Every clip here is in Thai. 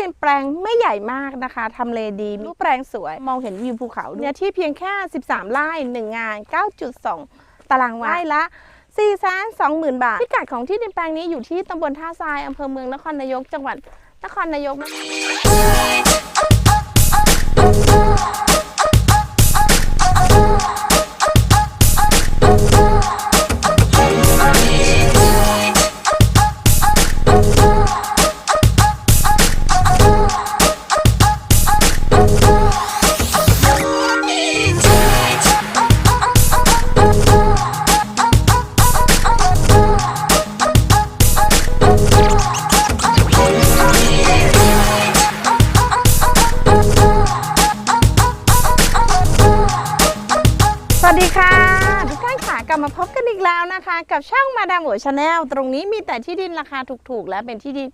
ดินแปลงไม่ใหญ่มากนะคะทำเลดีรูปแปลงสวย มองเห็นวิวภูเขาเนื้อที่เพียงแค่ 13ไร่1 งาน 9.2 ตารางวาไร่ละ4 2 0 0 0 0 บาท พิกัดของที่ดินแปลงนี้อยู่ที่ตำบลท่าทรายอำเภอเมืองนครนายกจังหวัดนครนายกนะคะ ดีค่ะทุกท่านค่ะกลับมาพบกันอีกแล้วนะคะ กับช่องมาดามหัวชาแนลตรงนี้มีแต่ที่ดินราคาถูกๆ และเป็นที่ดิน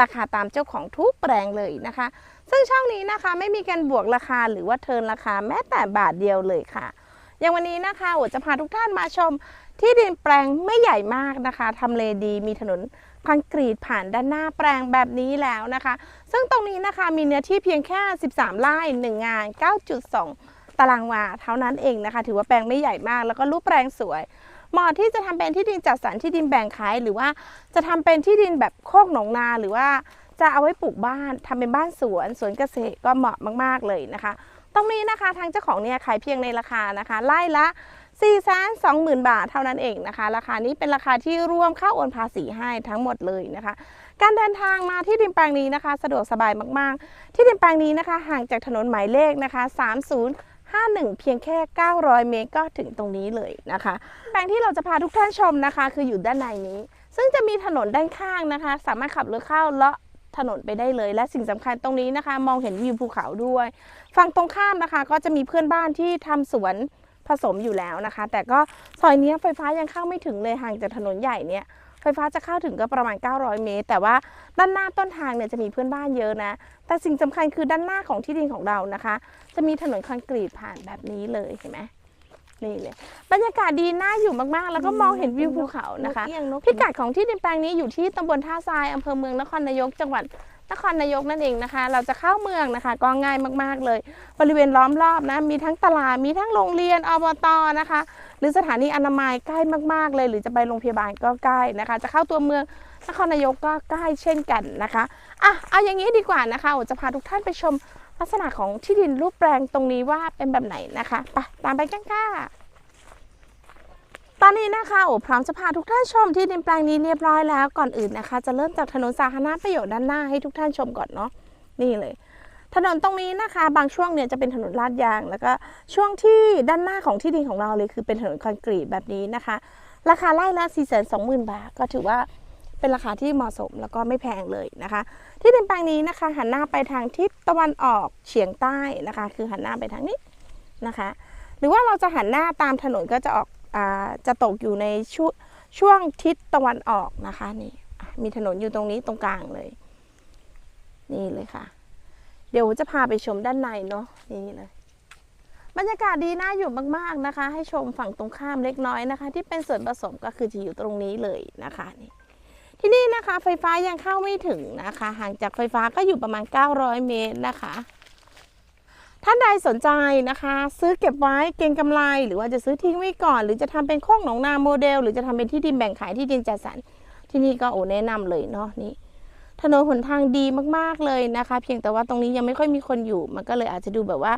ราคาตามเจ้าของทุกแปลงเลยนะคะ ซึ่งช่องนี้นะคะไม่มีการบวกราคาหรือว่าเทิร์นราคาแม้แต่บาทเดียวเลยค่ะ อย่างวันนี้นะคะหัวจะพาทุกท่านมาชม ที่ดินแปลงไม่ใหญ่มากนะคะทำเลดีมีถนนคอนกรีตผ่านด้านหน้าแปลงแบบนี้แล้วนะคะ ซึ่งตรงนี้นะคะมีเนื้อที่เพียงแค่ 13 ไร่1งาน 9.2 ตารางวาเท่านั้นเองนะคะ ถือว่าแปลงไม่ใหญ่มาก แล้วก็รูปแปลงสวยเหมาะที่จะทำเป็นที่ดินจัดสรรที่ดินแบ่งขาย หรือว่าจะทำเป็นที่ดินแบบโคกหนองนาหรือว่าจะเอาไว้ปลูกบ้านทำเป็นบ้านสวนสวนเกษตรก็เหมาะมาก ๆ เลยนะคะ ตรงนี้นะคะทางเจ้าของเนี่ยขายเพียงในราคานะคะไล่ละ4 2 0 0 0 0บาทเท่านั้นเองนะคะ ราคานี้เป็นราคาที่รวมค่าโอนภาษีให้ทั้งหมดเลยนะคะ การเดินทางมาที่ดินแปลงนี้นะคะ สะดวกสบายมาก ๆ ที่ดินแปลงนี้นะคะ ห่างจากถนนหมายเลขนะคะ 51 เพียงแค่ 900 เมตรก็ถึงตรงนี้เลยนะคะ แปลงที่เราจะพาทุกท่านชมนะคะ คืออยู่ด้านในนี้ ซึ่งจะมีถนนด้านข้างนะคะ สามารถขับรถเข้าเลาะถนนไปได้เลย และสิ่งสำคัญตรงนี้นะคะ มองเห็นวิวภูเขาด้วย ฝั่งตรงข้ามนะคะ ก็จะมีเพื่อนบ้านที่ทำสวนผสมอยู่แล้วนะคะ แต่ก็ซอยเนี้ยไฟฟ้ายังเข้าไม่ถึงเลยห่างจากถนนใหญ่เนี่ย ไฟฟ้าจะเข้าถึงก็ประมาณ 900 เมตร แต่ว่าด้านหน้าต้นทางเนี่ยจะมีเพื่อนบ้านเยอะนะ แต่สิ่งสำคัญคือด้านหน้าของที่ดินของเรานะคะ จะมีถนนคอนกรีตผ่านแบบนี้เลยเห็นไหมนี่เลยบรรยากาศดีน่าอยู่มากๆ แล้วก็มองเห็นวิวภูเขานะคะ พิกัดของที่ดินแปลงนี้อยู่ที่ตำบลท่าทรายอำเภอเมืองนครนายกจังหวัด นครนายกนั่นเองนะคะ เราจะเข้าเมืองนะคะ ก็ง่ายมากๆเลย บริเวณล้อมรอบนะ มีทั้งตลาด มีทั้งโรงเรียนอบตนะคะ หรือสถานีอนามัยใกล้มากๆเลย หรือจะไปโรงพยาบาลก็ใกล้นะคะ จะเข้าตัวเมืองนครนายกก็ใกล้เช่นกันนะคะอะเอาอย่างนี้ดีกว่านะคะโอจะพาทุกท่านไปชมลักษณะของที่ดินรูปแปลงตรงนี้ว่าเป็นแบบไหนนะคะไปตามไปกันค่ะ ตอนนี้นะคะโอ้พร้อมจะพาทุกท่านชมที่ดินแปลงนี้เรียบร้อยแล้วก่อนอื่นนะคะ จะเริ่มจากถนนสาธารณประโยชน์ด้านหน้าให้ทุกท่านชมก่อนเนาะนี่เลย ถนนตรงนี้นะคะ บางช่วงเนี่ยจะเป็นถนนลาดยาง แล้วก็ช่วงที่ด้านหน้าของที่ดินของเราเลยคือเป็นถนนคอนกรีตแบบนี้นะคะ ราคาไร่ละ4 2 0 0 0 0บาท ก็ถือว่าเป็นราคาที่เหมาะสมแล้วก็ไม่แพงเลยนะคะ ที่ดินแปลงนี้นะคะ หันหน้าไปทางทิศตะวันออกเฉียงใต้นะคะ คือหันหน้าไปทางนี้นะคะ หรือว่าเราจะหันหน้าตามถนนก็จะออก จะตกอยู่ในช่วงช่วงทิศตะวันออกนะคะนี่มีถนนอยู่ตรงนี้ตรงกลางเลย นี่เลยค่ะ เดี๋ยวจะพาไปชมด้านในเนาะนี่เลยบรรยากาศดีน่าอยู่มาก ๆนะคะ ให้ชมฝั่งตรงข้ามเล็กน้อยนะคะ ที่เป็นส่วนผสมก็คือจะอยู่ตรงนี้เลยนะคะนี่ที่นี่นะคะ ไฟฟ้ายังเข้าไม่ถึงนะคะ ห่างจากไฟฟ้าก็อยู่ประมาณ 900 เมตรนะคะ ท่านใดสนใจนะคะ ซื้อเก็บไว้เก็งกำไร หรือว่าจะซื้อทิ้งไว้ก่อน หรือจะทำเป็นโคกหนองนาโมเดล หรือจะทำเป็นที่ดินแบ่งขายที่ดินจัดสรรที่นี่ก็โอ้แนะนำเลยเนาะนี่ถนนหนทางดีมากๆเลยนะคะ เพียงแต่ว่าตรงนี้ยังไม่ค่อยมีคนอยู่ มันก็เลยอาจจะดูแบบว่า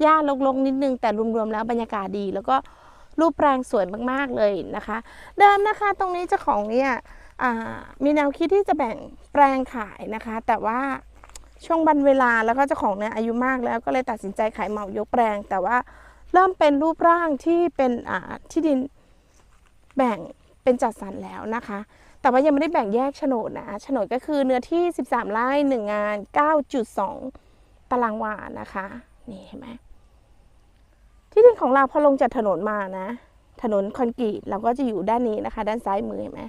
หญ้ารกๆนิดนึงแต่รวมๆแล้วบรรยากาศดี แล้วก็รูปแปลงสวยมากๆเลยนะคะ เดิมนะคะตรงนี้เจ้าของเนี่ยมีแนวคิดที่จะแบ่งแปลงขายนะคะ แต่ว่า ช่วงบันเวลาแล้วก็เจ้าของเนี่ยอายุมากแล้วก็เลยตัดสินใจขายเหมายกแปลง แต่ว่าเริ่มเป็นรูปร่างที่เป็นอ่าที่ดินแบ่งเป็นจัดสรรแล้วนะคะ แต่ว่ายังไม่ได้แบ่งแยกโฉนดนะโฉนดก็คือเนื้อที่ 13ไร่1งาน 9.2 ตารางวานะคะนี่เห็นไหมที่ดินของเราพอลงจากถนนมานะ ถนนคอนกรีตเราก็จะอยู่ด้านนี้นะคะ ด้านซ้ายมือเห็นไหม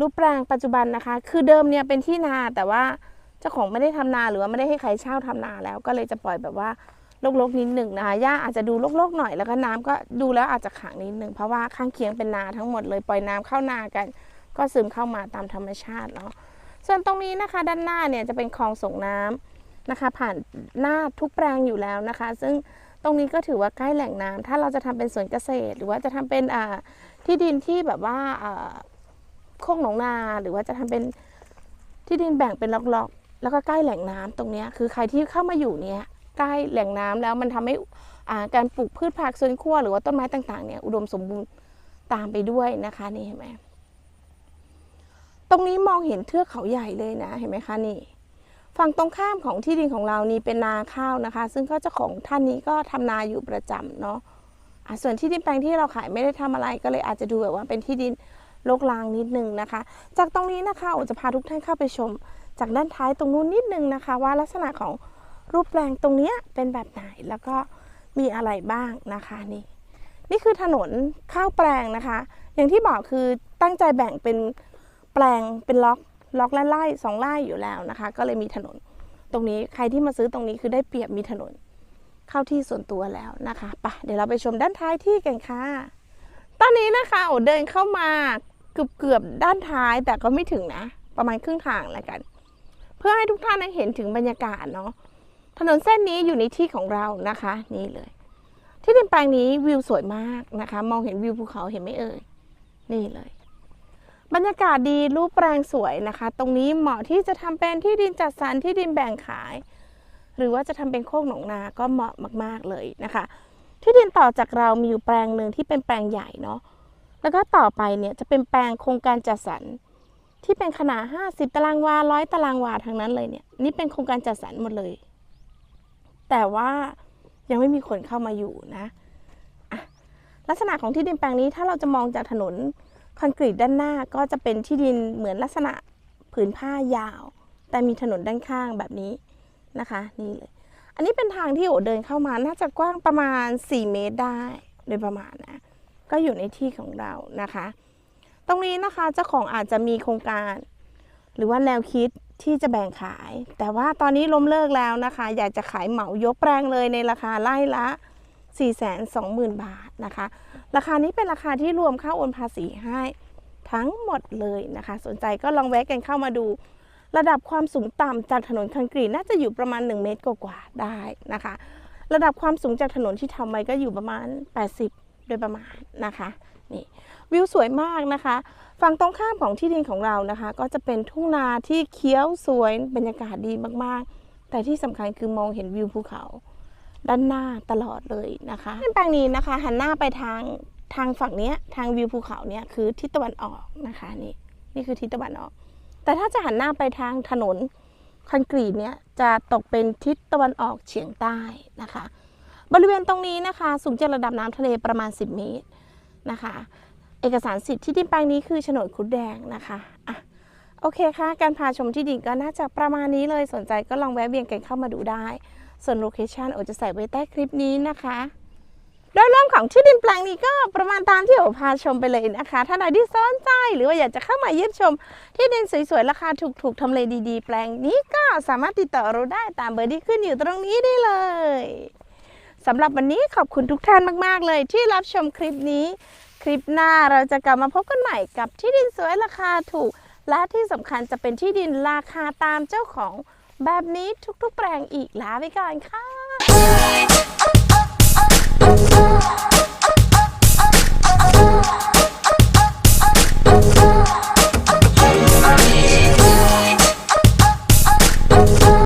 รูปแปลงปัจจุบันนะคะ คือเดิมเนี่ยเป็นที่นาแต่ว่า จ้าของไม่ได้ทำนาหรือว่าไม่ได้ให้ใครเช่าทำนาแล้ว ก็เลยจะปล่อยแบบว่าโลกๆนิดหนึ่งนะคะหญ้าอาจจะดูโลกๆหน่อยแล้วก็น้ำก็ดูแล้วอาจจะขังนิดหนึ่งเพราะว่าข้างเคียงเป็นนาทั้งหมดเลยปล่อยน้ำเข้านากัน ก็ซึมเข้ามาตามธรรมชาติเนาะส่วนตรงนี้นะคะ ด้านหน้าเนี่ยจะเป็นคลองส่งน้ำนะคะ ผ่านหน้าทุกแปลงอยู่แล้วนะคะ ซึ่งตรงนี้ก็ถือว่าใกล้แหล่งน้ำถ้าเราจะทำเป็นสวนเกษตร หรือว่าจะทำเป็นที่ดินที่แบบว่าโคกหนองนาหรือว่าจะทำเป็นที่ดินแบ่งเป็นล็อกๆ แล้วก็ใกล้แหล่งน้ำตรงนี้คือใครที่เข้ามาอยู่เนี้ยใกล้แหล่งน้ำแล้วมันทำให้อ่าการปลูกพืชผักสวนครัวหรือว่าต้นไม้ต่างๆเนี่ยอุดมสมบูรณ์ตามไปด้วยนะคะนี่เห็นไหมตรงนี้มองเห็นเทือกเขาใหญ่เลยนะเห็นไหมคะนี่ฝั่งตรงข้ามของที่ดินของเรานี่เป็นนาข้าวนะคะ ซึ่งก็เจ้าของท่านนี้ก็ทำนาอยู่ประจำเนาะะส่วนที่ดินแปลงที่เราขายไม่ได้ทำอะไรก็เลยอาจจะดูแบบว่าเป็นที่ดินรกรางนิดนึงนะคะ จากตรงนี้นะคะโอจะพาทุกท่านเข้าไปชม จากด้านท้ายตรงนู้นนิดนึงนะคะ ว่าลักษณะของรูปแปลงตรงนี้เป็นแบบไหนแล้วก็มีอะไรบ้างนะคะนี่นี่คือถนนข้าวแปลงนะคะ อย่างที่บอกคือตั้งใจแบ่งเป็นแปลงเป็นล็อกล็อกละไร่สองไร่อยู่แล้วนะคะ ก็เลยมีถนนตรงนี้ใครที่มาซื้อตรงนี้คือได้เปรียบมีถนนเข้าที่ส่วนตัวแล้วนะคะปะเดี๋ยวเราไปชมด้านท้ายที่กันค่ะ ตอนนี้นะคะโอเดินเข้ามาเกือบเกือบด้านท้ายแต่ก็ไม่ถึงนะ ประมาณครึ่งทางแล้วกัน พื่อให้ทุกท่านได้เห็นถึงบรรยากาศเนาะถนนเส้นนี้อยู่ในที่ของเรานะคะ นี่เลย ที่ดินแปลงนี้วิวสวยมากนะคะ มองเห็นวิวภูเขาเห็นไหมเอ่ยนี่เลย บรรยากาศดีรูปแปลงสวยนะคะ ตรงนี้เหมาะที่จะทำเป็นที่ดินจัดสรรที่ดินแบ่งขาย หรือว่าจะทำเป็นโคกหนองนาก็เหมาะมาก ๆเลยนะคะ ที่ดินต่อจากเรามีอยู่แปลงหนึ่งที่เป็นแปลงใหญ่เนาะแล้วก็ต่อไปเนี่ยจะเป็นแปลงโครงการจัดสรร ที่เป็นขนาด 50 ตารางวาร้อยตารางวาทั้งนั้นเลยเนี่ย นี่เป็นโครงการจัดสรรหมดเลย แต่ว่ายังไม่มีคนเข้ามาอยู่นะอะลักษณะของที่ดินแปลงนี้ถ้าเราจะมองจากถนนคอนกรีตด้านหน้าก็จะเป็นที่ดินเหมือนลักษณะผืนผ้ายาว แต่มีถนนด้านข้างแบบนี้นะคะ นี่เลย อันนี้เป็นทางที่โอเดินเข้ามาน่าจะกว้างประมาณ 4 เมตรได้โดยประมาณนะก็อยู่ในที่ของเรานะคะ ตรงนี้นะคะเจ้าของอาจจะมีโครงการ หรือว่าแนวคิดที่จะแบ่งขาย แต่ว่าตอนนี้ล้มเลิกแล้วนะคะ อยากจะขายเหมายกแปลงเลยในราคาไล่ละ 420,000 บาทนะคะ ราคานี้เป็นราคาที่รวมค่าโอนภาษีให้ทั้งหมดเลยนะคะ สนใจก็ลองแวะกันเข้ามาดู ระดับความสูงต่ำจากถนนคอนกรีตน่าจะอยู่ประมาณ 1 เมตรกว่าๆได้นะคะ ระดับความสูงจากถนนที่ทำไว้ก็อยู่ประมาณ 80 โดยประมาณนะคะนี่วิวสวยมากนะคะ ฝั่งตรงข้ามของที่ดินของเรานะคะ ก็จะเป็นทุ่งนาที่เคี้ยวสวยบรรยากาศดีมากๆ แต่ที่สำคัญคือมองเห็นวิวภูเขา ด้านหน้าตลอดเลยนะคะแปลงนี้นะคะ หันหน้าไปทางทางฝั่งเนี้ยทางวิวภูเขาเนี่ยคือทิศตะวันออกนะคะนี่นี่คือทิศตะวันออก แต่ถ้าจะหันหน้าไปทางถนนคอนกรีตเนี่ยจะตกเป็นทิศตะวันออกเฉียงใต้นะคะ บริเวณตรงนี้นะคะ สูงจากระดับน้ำทะเลประมาณ 10 เมตรนะคะ เอกสารสิทธิ์ที่ดินแปลงนี้คือโฉนดคุดแดงนะคะอะโอเคค่ะ การพาชมที่ดินก็น่าจะประมาณนี้เลยสนใจก็ลองแวะเวียนกันเข้ามาดูได้ ส่วนโลเคชันโอจะใส่ไว้ใต้คลิปนี้นะคะโดยรวมของที่ดินแปลงนี้ก็ประมาณตามที่โอพาชมไปเลยนะคะท่านใดที่สนใจหรือว่าอยากจะเข้ามาเยี่ยมชม ที่ดินสวยๆ ราคาถูกๆทำเลดีๆ แปลงนี้ก็สามารถติดต่อเราได้ตามเบอร์ที่ขึ้นอยู่ตรงนี้ได้เลย สำหรับวันนี้ขอบคุณทุกท่านมาก ๆ เลยที่รับชมคลิปนี้ คลิปหน้าเราจะกลับมาพบกันใหม่กับที่ดินสวยราคาถูก และที่สำคัญจะเป็นที่ดินราคาตามเจ้าของแบบนี้ทุกๆ แปลงอีกลาไปก่อนค่ะ